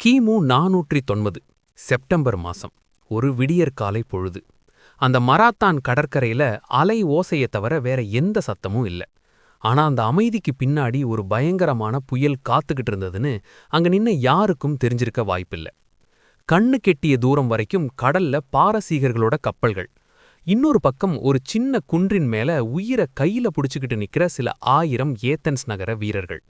கிமு நாநூற்றி தொன்பது செப்டம்பர் மாசம் ஒரு விடியற்காலை பொழுது. அந்த மராத்தான் கடற்கரையில அலை ஓசையை தவிர வேற எந்த சத்தமும் இல்ல. ஆனா அந்த அமைதிக்கு பின்னாடி ஒரு பயங்கரமான புயல் காத்துக்கிட்டு இருந்ததுன்னு அங்க நின்ன யாருக்கும் தெரிஞ்சிருக்க வாய்ப்பில்ல. கண்ணு கெட்டிய தூரம் வரைக்கும் கடல்ல பாரசீகர்களோட கப்பல்கள். இன்னொரு பக்கம் ஒரு சின்ன குன்றின் மேல உயிரை கையில புடிச்சுக்கிட்டு நிக்கிற சில ஆயிரம் ஏத்தன்ஸ் நகர வீரர்கள்.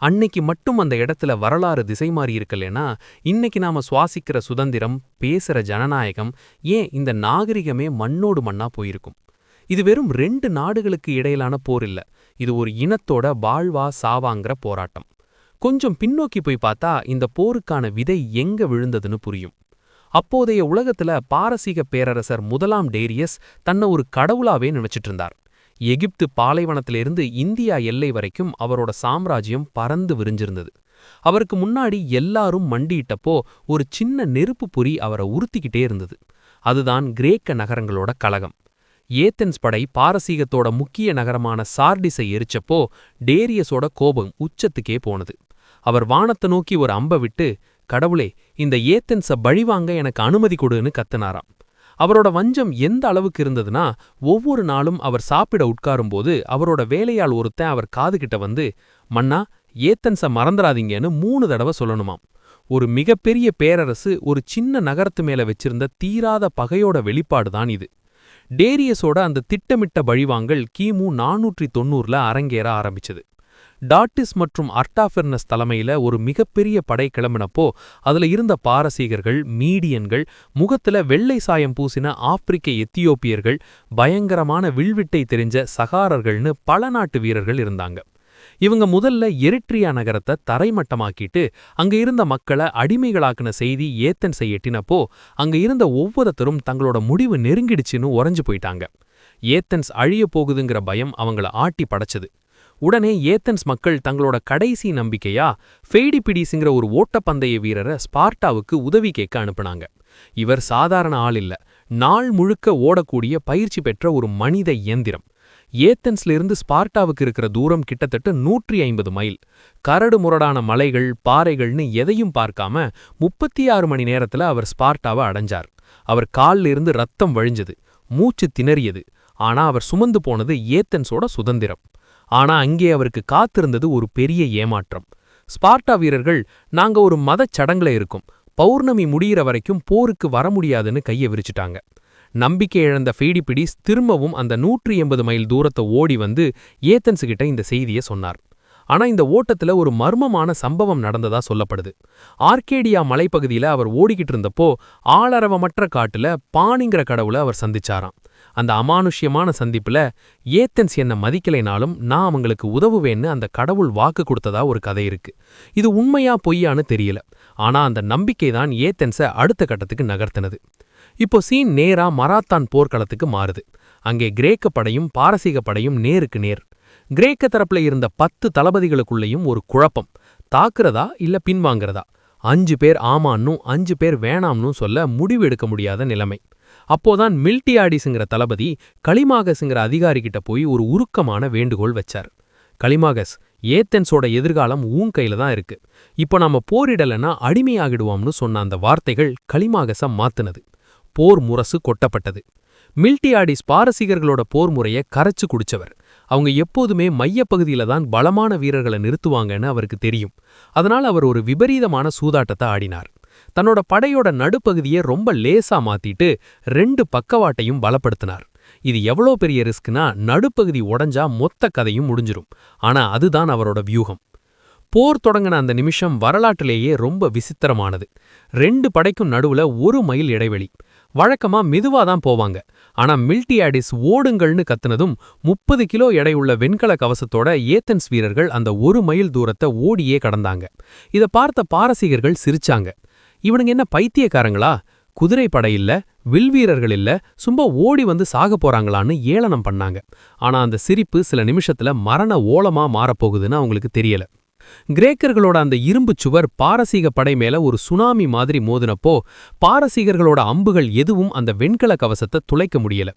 அன்னைக்கு மட்டும் அந்த இடத்துல வரலாறு திசை மாறி இருக்கலனா இன்னைக்கு நாம சுவாசிக்கிற சுதந்திரம் பேசுற ஜனநாயகம் ஏன் இந்த நாகரிகமே மண்ணோடு மண்ணா போயிருக்கும்? இது வெறும் ரெண்டு நாடுகளுக்கு இடையிலான போர் இல்ல இது ஒரு இனத்தோட வாழ்வா சாவாங்கிற போராட்டம். கொஞ்சம் பின்னோக்கி போய் பார்த்தா இந்த போருக்கான விதை எங்க விழுந்ததுன்னு புரியும். அப்போதைய உலகத்துல பாரசீக பேரரசர் முதலாம் டேரியஸ் தன்னை ஒரு கடவுளாவே நினைச்சிட்டு இருந்தார். எகிப்து பாலைவனத்திலிருந்து இந்தியா எல்லை வரைக்கும் அவரோட சாம்ராஜ்யம் பறந்து விரிஞ்சிருந்தது. அவருக்கு முன்னாடி எல்லாரும் மண்டியிட்டப்போ ஒரு சின்ன நெருப்பு பொறி அவரை உறுத்திக்கிட்டே இருந்தது. அதுதான் கிரேக்க நகரங்களோட கலகம் ஏத்தென்ஸ் படை பாரசீகத்தோட முக்கிய நகரமான சார்டிஸை எரிச்சப்போ டேரியஸோட கோபம் உச்சத்துக்கே போனது. அவர் வானத்தை நோக்கி ஒரு அம்ப விட்டு கடவுளே இந்த ஏத்தென்ஸ பழிவாங்க எனக்கு அனுமதி கொடுன்னு கத்துனாராம். அவரோட வஞ்சம் எந்த அளவுக்கு இருந்ததுன்னா ஒவ்வொரு நாளும் அவர் சாப்பிட உட்காரும்போது அவரோட வேலையாள் ஒருத்தன் அவர் காதுகிட்ட வந்து மன்னா ஏத்தன்ஸ மறந்துடாதீங்கன்னு மூணு தடவை சொல்லணுமாம். ஒரு மிகப்பெரிய பேரரசு ஒரு சின்ன நகரத்து மேல வச்சிருந்த தீராத பகையோட வெளிப்பாடுதான் இது. டேரியஸோட அந்த திட்டமிட்ட பழிவாங்கல் கிமு நானூற்றி தொண்ணூறுல அரங்கேற ஆரம்பிச்சது. டாட்டிஸ் மற்றும் அர்டாஃபெர்னஸ் தலைமையில ஒரு மிகப்பெரிய படை கிளம்பினப்போ அதுல இருந்த பாரசீகர்கள் மீடியன்கள் முகத்துல வெள்ளை சாயம் பூசின ஆப்பிரிக்க எத்தியோப்பியர்கள் பயங்கரமான வில்விட்டை தெரிஞ்ச சகாரர்கள்னு பல நாட்டு வீரர்கள் இருந்தாங்க. இவங்க முதல்ல எரிட்ரியா நகரத்தை தரைமட்டமாக்கிட்டு அங்க இருந்த மக்களை அடிமைகளாக்குன செய்தி ஏத்தன்ஸை எட்டினப்போ அங்க இருந்த ஒவ்வொருத்தரும் தங்களோட முடிவு நெருங்கிடுச்சுன்னு உறைஞ்சு போயிட்டாங்க. ஏத்தன்ஸ் அழிய போகுதுங்கிற பயம் அவங்கள ஆட்டி படைச்சது. உடனே ஏத்தன்ஸ் மக்கள் தங்களோட கடைசி நம்பிக்கையா ஃபெய்டிபிடிஸுங்கிற ஒரு ஓட்டப்பந்தய வீரரை ஸ்பார்ட்டாவுக்கு உதவி கேட்க அனுப்புனாங்க. இவர் சாதாரண ஆள் இல்ல நாள் முழுக்க ஓடக்கூடிய பயிற்சி பெற்ற ஒரு மனித இயந்திரம். ஏத்தன்ஸ்ல இருந்து ஸ்பார்ட்டாவுக்கு இருக்கிற தூரம் கிட்டத்தட்ட நூற்றி ஐம்பது மைல். கரடு முரடான மலைகள் பாறைகள்னு எதையும் பார்க்காம முப்பத்தி ஆறு மணி நேரத்துல அவர் ஸ்பார்ட்டாவை அடைஞ்சார். அவர் கால்ல இருந்து ரத்தம் வழிஞ்சது மூச்சு திணறியது. ஆனா அவர் சுமந்து போனது ஏத்தன்ஸோட சுதந்திரம். ஆனா அங்கே அவருக்கு காத்திருந்தது ஒரு பெரிய ஏமாற்றம். ஸ்பார்ட்டா வீரர்கள் நாங்க ஒரு மதச் சடங்குல இருக்கோம். பௌர்ணமி முடியிற வரைக்கும் போருக்கு வர முடியாதுன்னு கையை விரிச்சிட்டாங்க. நம்பிக்கை இழந்த ஃபீடிபிடிஸ் திரும்பவும் அந்த நூற்றி எண்பது மைல் தூரத்தை ஓடி வந்து ஏத்தன்ஸுகிட்ட இந்த செய்தியை சொன்னார். ஆனா இந்த ஓட்டத்துல ஒரு மர்மமான சம்பவம் நடந்ததா சொல்லப்படுது. ஆர்கேடியா மலைப்பகுதியில அவர் ஓடிக்கிட்டு இருந்தப்போ ஆளரவமற்ற காட்டுல பாணிங்கிற கடவுளை அவர் சந்திச்சாராம். அந்த அமானுஷ்யமான சந்திப்புல ஏத்தன்ஸ் என்ன மதிக்கலைனாலும் நான் அவங்களுக்கு உதவுவேன்னு அந்த கடவுள் வாக்கு கொடுத்ததா ஒரு கதை இருக்கு. இது உண்மையா பொய்யான்னு தெரியல. ஆனா அந்த நம்பிக்கை தான் ஏத்தன்ஸ அடுத்த கட்டத்துக்கு நகர்த்தினது. இப்போ சீன் நேரா மராத்தான் போர்க்களத்துக்கு மாறுது. அங்கே கிரேக்க படையும் பாரசீக படையும் நேருக்கு நேர். கிரேக்க தரப்புல இருந்த பத்து தளபதிகளுக்குள்ளேயும் ஒரு குழப்பம். தாக்குறதா இல்ல பின்வாங்கிறதா? அஞ்சு பேர் ஆமான்னும் அஞ்சு பேர் வேணாம்னும் சொல்ல முடிவு எடுக்க முடியாத நிலைமை. அப்போதான் மில்டியாடிஸுங்கிற தளபதி களிமாகஸுங்கிற அதிகாரிகிட்ட போய் ஒரு உருக்கமான வேண்டுகோள் வச்சார். களிமாகஸ் ஏத்தன்ஸோட எதிர்காலம் ஊன் கையில தான் இருக்கு. இப்போ நாம போரிடலன்னா அடிமையாகிடுவோம்னு சொன்ன அந்த வார்த்தைகள் களிமாகஸ மாத்துனது. போர் முரசு கொட்டப்பட்டது. மில்டியாடிஸ் பாரசீகர்களோட போர் முறையை கரைச்சு குடிச்சவர். அவங்க எப்போதுமே மையப்பகுதியில தான் பலமான வீரர்களை நிறுத்துவாங்கன்னு அவருக்கு தெரியும். அதனால் அவர் ஒரு விபரீதமான சூதாட்டத்தை ஆடினார். தன்னோட படையோட நடுப்பகுதியை ரொம்ப லேசா மாத்திட்டு ரெண்டு பக்கவாட்டையும் பலப்படுத்தினார். இது எவ்வளோ பெரிய ரிஸ்க்னா நடுப்பகுதி உடஞ்சா மொத்த கதையும் முடிஞ்சிரும். ஆனா அதுதான் அவரோட வியூகம். போர் தொடங்கின அந்த நிமிஷம் வரலாற்றிலேயே ரொம்ப விசித்திரமானது. ரெண்டு படைக்கும் நடுவுல ஒரு மைல் இடைவெளி. வழக்கமா மெதுவா தான் போவாங்க. ஆனா மில்டியாடிஸ் ஓடுங்கள்னு கத்துனதும் முப்பது கிலோ எடையுள்ள வெண்கல கவசத்தோட ஏத்தன்ஸ் வீரர்கள் அந்த ஒரு மைல் தூரத்தை ஓடியே கடந்தாங்க. இத பார்த்த பாரசீகர்கள் சிரிச்சாங்க. இவனுங்க என்ன பைத்தியக்காரங்களா? குதிரை படையில்ல வில் வில்வீரர்கள் இல்ல சும்மா ஓடி வந்து சாக போறாங்களான்னு ஏளனம் பண்ணாங்க. ஆனா அந்த சிரிப்பு சில நிமிஷத்துல மரண ஓலமா மாறப்போகுதுன்னு அவங்களுக்கு தெரியல. கிரேக்கர்களோட அந்த இரும்பு சுவர் பாரசீக படை மேல ஒரு சுனாமி மாதிரி மோதினப்போ பாரசீகர்களோட அம்புகள் எதுவும் அந்த வெண்கல கவசத்தை துளைக்க முடியல.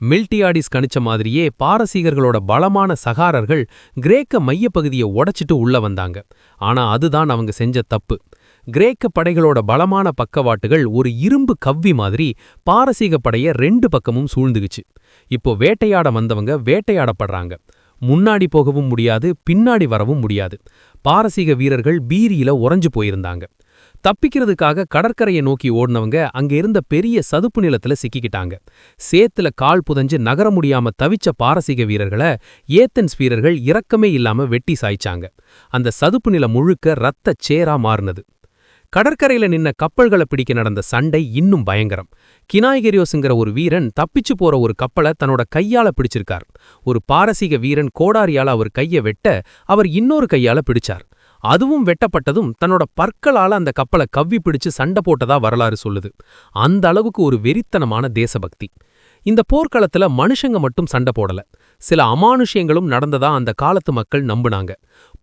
மில்டியாடிஸ் கணிச்ச மாதிரியே பாரசீகர்களோட பலமான சகாரர்கள் கிரேக்க மையப்பகுதியை உடைச்சிட்டு உள்ள வந்தாங்க. ஆனா அதுதான் அவங்க செஞ்ச தப்பு. கிரேக்க படைகளோட பலமான பக்கவாட்டுகள் ஒரு இரும்பு கவ்வி மாதிரி பாரசீக படைய ரெண்டு பக்கமும் சூழ்ந்துகிச்சு இப்போ வேட்டையாட வந்தவங்க வேட்டையாடப்படுறாங்க. முன்னாடி போகவும் முடியாது பின்னாடி வரவும் முடியாது. பாரசீக வீரர்கள் பீரியில உறைஞ்சு போயிருந்தாங்க. தப்பிக்கிறதுக்காக கடற்கரையை நோக்கி ஓடினவங்க அங்க இருந்த பெரிய சதுப்பு நிலத்துல சிக்கிக்கிட்டாங்க. சேத்துல கால் புதஞ்சு நகர முடியாம தவிச்ச பாரசீக வீரர்களை ஏத்தன்ஸ் வீரர்கள் இரக்கமே இல்லாம வெட்டி சாய்ச்சாங்க. அந்த சதுப்பு நிலம் முழுக்க இரத்த சேரா மாறினது. கடற்கரையில நின்ன கப்பல்களை பிடிக்க நடந்த சண்டை இன்னும் பயங்கரம். கினாய்கெரியோஸுங்கிற ஒரு வீரன் தப்பிச்சு போற ஒரு கப்பலை தன்னோட கையால பிடிச்சிருக்கார். ஒரு பாரசீக வீரன் கோடாரியால அவர் கைய வெட்ட அவர் இன்னொரு கையால பிடிச்சார். அதுவும் வெட்டப்பட்டதும் தன்னோட பற்களால அந்த கப்பலை கவ்வி பிடிச்சு சண்டை போட்டதா வரலாறு சொல்லுது. அந்த அளவுக்கு ஒரு வெறித்தனமான தேசபக்தி. இந்த போர்க்களத்துல மனுஷங்க மட்டும் சண்டை போடல. சில அமானுஷ்யங்களும் நடந்ததா அந்த காலத்து மக்கள் நம்புனாங்க.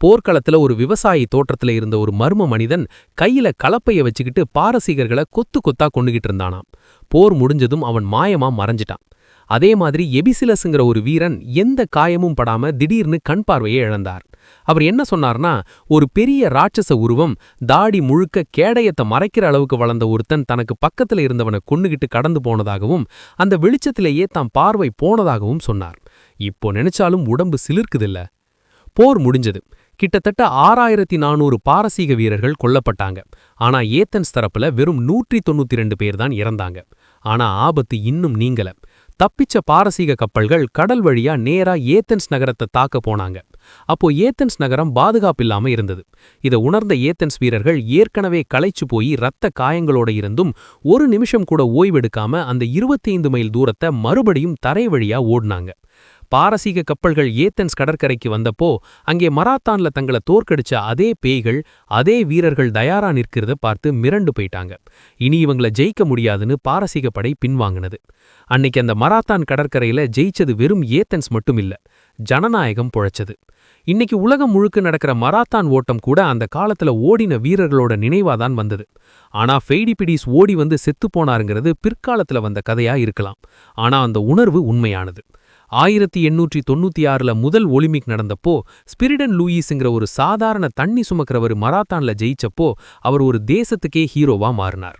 போர்க்களத்துல ஒரு விவசாயி தோற்றத்துல இருந்த ஒரு மர்ம மனிதன் கையில கலப்பைய வச்சுக்கிட்டு பாரசீகர்களை கொத்து கொத்தா கொண்டுகிட்டு இருந்தானாம். போர் முடிஞ்சதும் அவன் மாயமா மறைஞ்சிட்டான். அதே மாதிரி எபிசிலஸுங்கிற ஒரு வீரன் எந்த காயமும் படாம திடீர்னு கண் பார்வையை இழந்தார். அவர் என்ன சொன்னார்னா ஒரு பெரிய ராட்சச உருவம் தாடி முழுக்க கேடயத்தை மறைக்கிற அளவுக்கு வளர்ந்த ஒருத்தன் தனக்கு பக்கத்துல இருந்தவனை கொன்னுகிட்டு கடந்து போனதாகவும் அந்த வெளிச்சத்திலேயே தாம் பார்வை போனதாகவும் சொன்னார். இப்போ நினைச்சாலும் உடம்பு சிலிர்க்குதில்ல. போர் முடிஞ்சது. கிட்டத்தட்ட ஆறாயிரத்தி நானூறு பாரசீக வீரர்கள் கொல்லப்பட்டாங்க. ஆனா ஏத்தன்ஸ் தரப்புல வெறும் நூற்றி தொண்ணூத்தி ரெண்டு பேர் தான் இறந்தாங்க. ஆனா ஆபத்து இன்னும் நீங்கல. தப்பிச்ச பாரசீக கப்பல்கள் கடல் வழியா நேரா ஏத்தன்ஸ் நகரத்தை தாக்க போனாங்க. அப்போ ஏத்தன்ஸ் நகரம் பாதுகாப்பில்லாம இருந்தது. இதை உணர்ந்த ஏத்தன்ஸ் வீரர்கள் ஏற்கனவே களைச்சு போய் ரத்த காயங்களோட இருந்தும் ஒரு நிமிஷம் கூட ஓய்வெடுக்காம அந்த இருபத்தைந்து மைல் தூரத்தை மறுபடியும் தரை வழியா ஓடினாங்க. பாரசீக கப்பல்கள் ஏத்தன்ஸ் கடற்கரைக்கு வந்தப்போ அங்கே மராத்தான்ல தங்களை தோற்கடிச்ச அதே பேய்கள் அதே வீரர்கள் தயாரா நிற்கிறத பார்த்து மிரண்டு போயிட்டாங்க. இனி இவங்கள ஜெயிக்க முடியாதுன்னு பாரசீக படை பின்வாங்கினது. அன்னைக்கு அந்த மராத்தான் கடற்கரையில ஜெயிச்சது வெறும் ஏத்தன்ஸ் மட்டும் இல்ல ஜனநாயகம் புழைச்சது. இன்னைக்கு உலகம் முழுக்க நடக்கிற மராத்தான் ஓட்டம் கூட அந்த காலத்துல ஓடின வீரர்களோட நினைவாதான் வந்தது. ஆனா ஃபெய்டிபிடிஸ் ஓடி வந்து செத்து போனாருங்கிறது பிற்காலத்துல வந்த கதையா இருக்கலாம். ஆனா அந்த உணர்வு உண்மையானது. ஆயிரத்தி எண்ணூற்றி தொண்ணூத்தி ஆறுல முதல் ஒலிம்பிக் நடந்தப்போ ஸ்பிரிடன் லூயிஸுங்கிற ஒரு சாதாரண தண்ணி சுமக்கிறவர் மராத்தான்ல ஜெயிச்சப்போ அவர் ஒரு தேசத்துக்கே ஹீரோவா மாறினார்.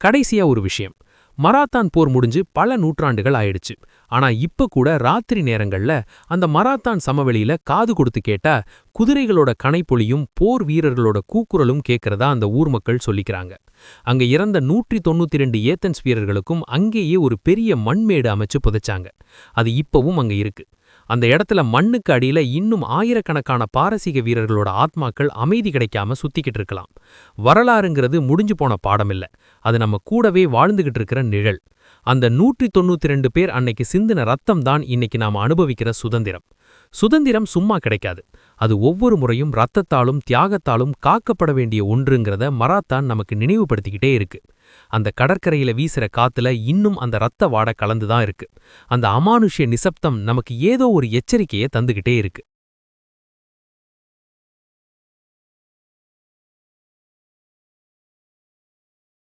கடைசியா ஒரு விஷயம் மராத்தான் போர் முடிஞ்சு பல நூற்றாண்டுகள் ஆயிடுச்சு. ஆனா இப்ப கூட ராத்திரி நேரங்கள்ல அந்த மராத்தான் சமவெளியில காது கொடுத்து கேட்டா குதிரைகளோட கனைப்பொலியும் போர் வீரர்களோட கூக்குரலும் கேட்கறதா அந்த ஊர் மக்கள் சொல்லிக்கிறாங்க. அங்க இறந்த நூற்றி தொண்ணூத்தி ரெண்டு ஏத்தன்ஸ் வீரர்களுக்கும் அங்கேயே ஒரு பெரிய மண்மேடு அமைச்சு புதைச்சாங்க. அது இப்பவும் அங்க இருக்கு. அந்த இடத்துல மண்ணுக்கு அடியில இன்னும் ஆயிரக்கணக்கான பாரசீக வீரர்களோட ஆத்மாக்கள் அமைதி கிடைக்காம சுத்திக்கிட்டு இருக்கலாம். வரலாறுங்கிறது முடிஞ்சு போன பாடம் இல்ல அது நம்ம கூடவே வாழ்ந்துகிட்டு இருக்கிற நிழல். அந்த நூற்றி தொண்ணூத்தி ரெண்டு பேர் அன்னைக்கு சிந்தின ரத்தம் தான் இன்னைக்கு நாம அனுபவிக்கிற சுதந்திரம். சுதந்திரம் சும்மா கிடைக்காது. அது ஒவ்வொரு முறையும் ரத்தத்தாலும் தியாகத்தாலும் காக்கப்பட வேண்டிய ஒன்றுங்கிறத மராத்தான் நமக்கு நினைவுபடுத்திக்கிட்டே இருக்கு. அந்த கடற்கரையில வீசுற காத்துல இன்னும் அந்த ரத்த வாட கலந்துதான் இருக்கு. அந்த அமானுஷ்ய நிசப்தம் நமக்கு ஏதோ ஒரு எச்சரிக்கையை தந்துகிட்டே இருக்கு.